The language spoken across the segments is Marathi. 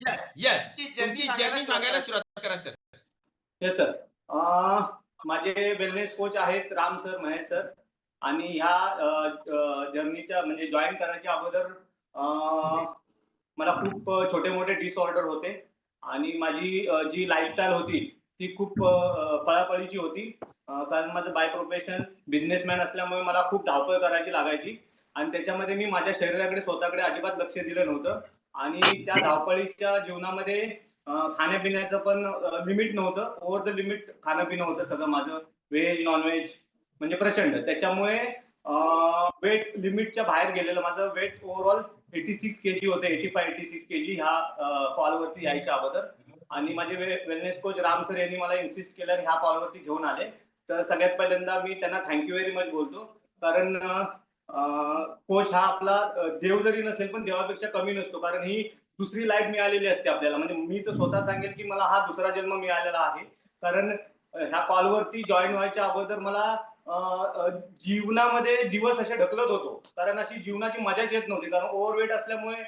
येस तुमची जर्नी सांगायला सुरुवात करा. सर येस सर अं, माझे वेलनेस कोच आहेत राम सर महेश सर आणि ह्या जर्नीच्या म्हणजे जॉईन करण्याच्या अगोदर मला खूप छोटे मोठे डिसऑर्डर होते. आणि माझी जी लाईफस्टाईल होती ती खूप पळापळीची होती. कारण माझं बाय प्रोफेशन बिझनेसमॅन असल्यामुळे मला खूप धावपळ करायची लागायची. आणि त्याच्यामध्ये मी माझ्या शरीराकडे स्वतःकडे अजिबात लक्ष दिलं नव्हतं. आणि त्या धावपळीच्या जीवनामध्ये खाण्यापिण्याचं पण लिमिट नव्हतं. ओव्हर द लिमिट खाणं पिणं होतं सगळं माझं. व्हेज नॉनव्हेज म्हणजे प्रचंड. त्याच्यामुळे वेट लिमिटच्या बाहेर गेलेलं माझं weight overall eighty six K G होते. Eighty five eighty six K G ह्या कॉलवरती यायच्या अगोदर. आणि माझे वेलनेस कोच राम सर यांनी मला इन्सिस्ट केलं आणि ह्या कॉलवरती घेऊन आले. तर सगळ्यात पहिल्यांदा मी त्यांना थँक्यू व्हेरी मच बोलतो. कारण कोच हा आपला देव जरी नसेल पण देवापेक्षा कमी नसतो. कारण ही दुसरी लाईफ मिळालेली असते आपल्याला. म्हणजे मी तर स्वतः सांगेल की मला हा दुसरा जन्म मिळालेला आहे. कारण ह्या कॉलवरती जॉईन व्हायच्या अगोदर मला जीवनामध्ये दिवस असे ढकलत होतो. कारण अशी जीवनाची मजाच येत नव्हती. कारण ओव्हरवेट असल्यामुळे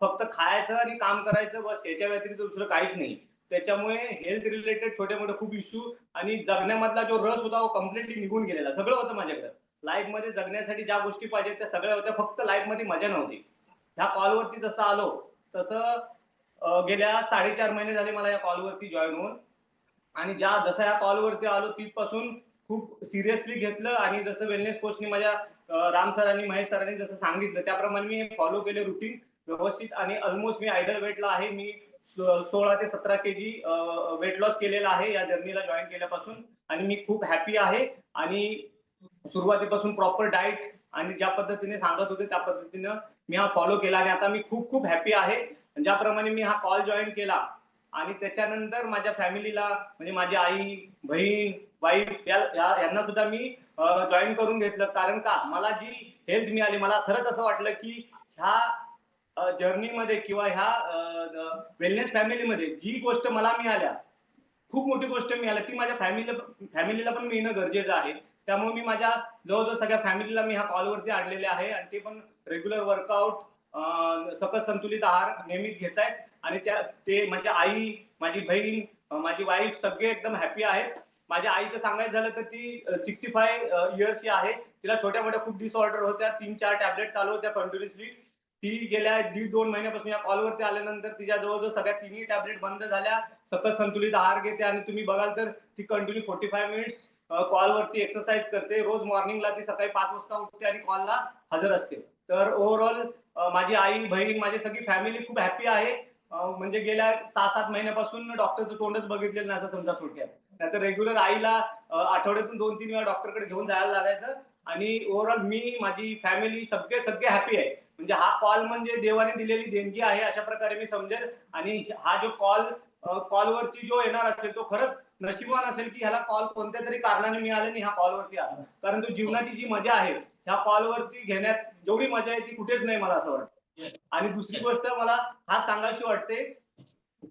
फक्त खायचं आणि काम करायचं बस याच्या व्यतिरिक्त दुसरं काहीच नाही. त्याच्यामुळे हेल्थ रिलेटेड छोटे मोठे खूप इश्यू आणि जगण्यामधला जो रस होता तो कम्प्लिटली निघून गेलेला. सगळं होतं माझ्याकडे. लाईफमध्ये जगण्यासाठी ज्या गोष्टी पाहिजेत त्या सगळ्या होत्या. फक्त लाईफमध्ये मजा नव्हती. ह्या कॉलवरती जसं आलो तसं गेल्या साडेचार महिने झाले मला या कॉलवरती जॉईन होऊन. आणि ज्या जसं या कॉलवरती आलो तिथपासून खूप सिरियसली घेतलं आणि जसं वेलनेस कोचनी माझ्या राम सरांनी महेश सरांनी जसं सांगितलं त्याप्रमाणे मी फॉलो केले रुटीन व्यवस्थित आणि ऑलमोस्ट मी आयडल वेटला आहे. मी सो- सोळा ते सतरा के जी वेट लॉस केलेला आहे या जर्नीला जॉईन केल्यापासून. आणि मी खूप हॅपी आहे. आणि सुरुवातीपासून प्रॉपर डाएट आणि ज्या पद्धतीने सांगत होते त्या पद्धतीनं मी हा फॉलो केला आणि आता मी खूप खूप हॅपी आहे. ज्याप्रमाणे मी हा कॉल जॉईन केला आणि त्याच्यानंतर माझ्या फॅमिलीला म्हणजे माझी आई बहीण वाईफ या यांना सुद्धा मी जॉईन करून घेतलं. कारण का? मला जी हेल्थ मिळाली मला खरंच असं वाटलं की ह्या जर्नीमध्ये किंवा ह्या वेलनेस फॅमिलीमध्ये जी गोष्ट मला मिळाल्या खूप मोठी गोष्ट मिळाली ती माझ्या फॅमिली फॅमिलीला पण मिळणं गरजेचं आहे. त्यामुळे मी माझ्या जवळजवळ सगळ्या फॅमिलीला मी ह्या कॉलवरती आणलेले आहे आणि ते पण रेग्युलर वर्कआउट सकस संतुलित आहार नेहमीच घेत आहेत. आणि त्या ते माझ्या आई माझी बहीण माझी वाईफ सगळे एकदम हॅपी आहेत. माझ्या आईचं सांगायचं झालं तर ती सिक्स्टी फाय इयर्सची आहे. तिला छोट्या मोठ्या खूप डिसऑर्डर होत्या. तीन चार टॅबलेट चालू होत्या कंटिन्युअसली ती गेल्या दीड दोन महिन्यापासून या कॉलवरती आल्यानंतर तिच्या जवळजवळ सगळ्या तिन्ही टॅबलेट बंद झाल्या. सकस संतुलित आहार घेते. आणि तुम्ही बघाल तर ती कंटिन्यू फोर्टी फाय मिनिट्स कॉलवरती एक्सरसाइज करते. रोज मॉर्निंगला ती सकाळी पाच वाजता उठते आणि कॉलला हजर असते. तर ओव्हरऑल माझी आई बहीण माझी सगळी फॅमिली खूप हॅपी आहे. म्हणजे गेल्या सहा सात महिन्यापासून डॉक्टरचं तोंडच बघितलेलं नाही असं समजा थोडक्यात. नाहीतर रेग्युलर आईला आठवड्यातून दोन तीन वेळा डॉक्टरकडे घेऊन जायला लागायचं. आणि ओव्हरऑल मी माझी फॅमिली सगळे सगळे हॅपी आहे. म्हणजे हा कॉल म्हणजे देवाने दिलेली देणगी आहे अशा प्रकारे मी समजेल. आणि हा जो कॉल कॉलवरची जो येणार असेल तो खरंच नशिबान असेल की ह्याला कॉल कोणत्या तरी कारणाने मिळाले आणि ह्या कॉलवरती आला. कारण तो जीवनाची जी मजा आहे ह्या कॉलवरती घेण्यात जेवढी मजा आहे ती कुठेच नाही मला असं वाटतं. आणि दुसरी गोष्ट मला हा सांगायची वाटते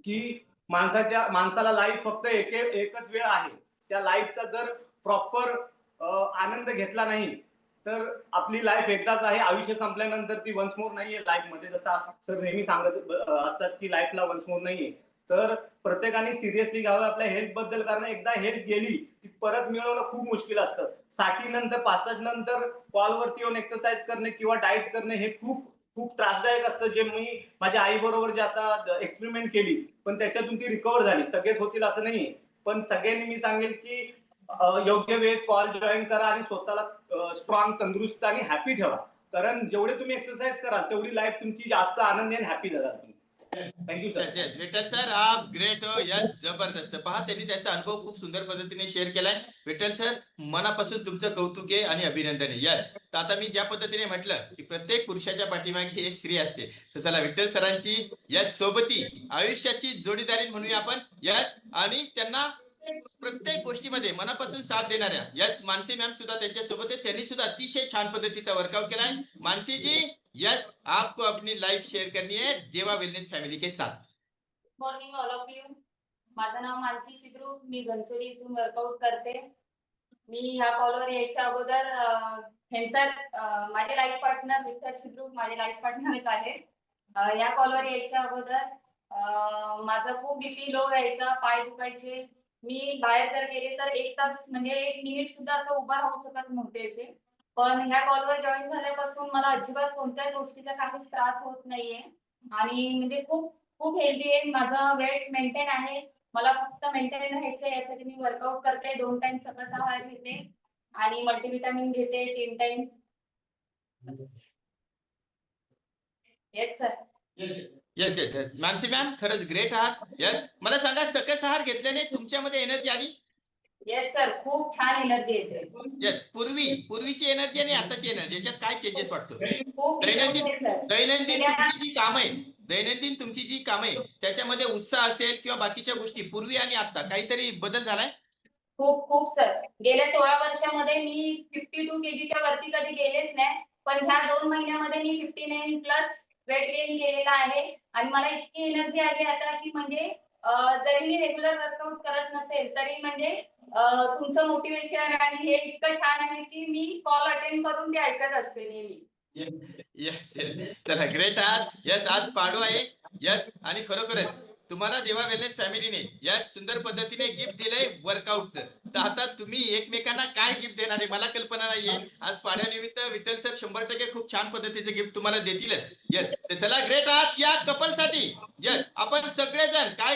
की माणसाच्या माणसाला लाईफ फक्त एक एकच वेळ आहे. त्या लाईफचा जर प्रॉपर आनंद घेतला नाही तर आपली लाईफ एकदाच आहे. आयुष्य संपल्यानंतर ती वन्स मोर नाहीये. लाईफमध्ये जसा सर नेहमी सांगत असतात की लाईफला वन्स मोर नाहीये. तर प्रत्येकाने सिरियसली घ्यावं आपल्या हेल्थबद्दल कारण एकदा हेल्थ गेली ती परत मिळवणं खूप मुश्किल असतं. साठी नंतर पासष्ट नंतर कॉलवरती येऊन एक्सरसाइज करणे किंवा डाएट करणे हे खूप खूप त्रासदायक असतं. जे मी माझ्या आई बरोबर जे आता एक्सपेरिमेंट केली पण त्याच्यातून ती रिकवर झाली. सगळेच होतील असं नाहीये. पण सगळ्यांनी मी सांगेल की योग्य वेळेस कॉल जॉईन करा आणि स्वतःला स्ट्रॉंग तंदुरुस्त आणि हॅपी ठेवा. कारण जेवढे तुम्ही एक्सरसाइज कराल तेवढी लाईफ तुमची जास्त आनंदी आणि हॅपी जाणार. तुम्ही thank you sir Vitthal sir आप ग्रेट हो, या जबरदस्त. पहा त्यांनी त्यांचा अनुभव खूप सुंदर पद्धतीने शेअर केलाय. विठ्ठल सर मनापासून तुमचं कौतुक आहे आणि अभिनंदन आहे. यस तर आता मी ज्या पद्धतीने म्हटलं की प्रत्येक पुरुषाच्या पाठीमागे एक स्त्री असते. तर चला विठ्ठल सरांची यश सोबती आयुष्याची जोडीदारी म्हणूया आपण. यश आणि त्यांना प्रत्येक गोष्टीमध्ये मनापासून साथ देणाऱ्या यस मानसी मॅम सुद्धा त्यांच्यासोबत आहे त्यांनी सुद्धा अतिशय छान पद्धतीचा वर्कआउट केला मानसी जी यस आपको अपनी लाइफ शेयर करनी है देवा वेलनेस फैमिली के साथ. मॉर्निंग ऑल ऑफ यू माझं नाव मानसी शिद्रू. मी घनसोली इथून वर्कआउट करते. मी ह्या कॉलवर यायच्या अगोदर ह्यांचा माझे लाईफ पार्टनर विठ्ठल शिद्रू माझे लाईफ पार्टनरच आहे या कॉलवर यायच्या अगोदर माझा खूप बीपी लो व्हायचा पाय दुखायचे. मी बाहेर जर गेले तर एक तास म्हणजे एक मिनिट सुद्धा आता उभा राहू शकत नव्हते असे. पण ह्या कॉलवर जॉईन झाल्यापासून मला अजिबात कोणत्याच गोष्टीचा काहीच त्रास होत नाहीये. आणि म्हणजे खूप खूप हेल्दी आहे. माझं वेट मेंटेन आहे. मला फक्त मेंटेन राहायचं आहे यासाठी मी वर्कआउट करते. दोन टाइम सकस आहार घेते. आणि मल्टीव्हिटॅमिन घेते तीन time yes sir yes yes yes Mansi ma'am खरंच ग्रेट आहात. येस मला सांगा सकस आहार घेतल्याने तुमच्यामध्ये एनर्जी आली? येस सर खूप छान एनर्जी येते. येस पूर्वी पूर्वीची एनर्जी आणि आताची एनर्जी याच्यात काय चेंजेस वाटतो? खूप दैनंदिन- दैनंदिन तुमची जी कामं आहे दैनंदिन तुमची जी कामं आहे त्याच्यामध्ये उत्साह असेल किंवा बाकीच्या गोष्टी पूर्वी आणि आता काहीतरी बदल झालाय? खूप खूप सर गेल्या सोळा वर्षामध्ये मी फिफ्टी टू केजीच्या वरती कधी गेलेच नाही पण ह्या दोन महिन्यामध्ये मी fifty nine plus weight gain केलेला आहे. आणि मला इतकी एनर्जी आली आता की म्हणजे जरी मी रेग्युलर वर्कआउट करत नसेल तरी म्हणजे तुमचं मोटिवेशन आणि हे इतकं छान आहे की मी कॉल अटेंड करून ते ऐकत असते नेहमी. येस चला ग्रेट आज येस आज पाडू आहे. येस आणि खरोखरच. तुम्हाला देवा वेलनेस फॅमिलीने या सुंदर पद्धतीने गिफ्ट दिलंय वर्कआउटचं तर आता तुम्ही एकमेकांना काय गिफ्ट देणार आहे? मला कल्पना नाहीये. आज पाड्यानिमित्त विठ्ठल सर शंभर टक्के खूप छान पद्धतीचे गिफ्ट तुम्हाला देतीलच. यस तर चला ग्रेट आहात या कपलसाठी. यस आपण सगळेजण काय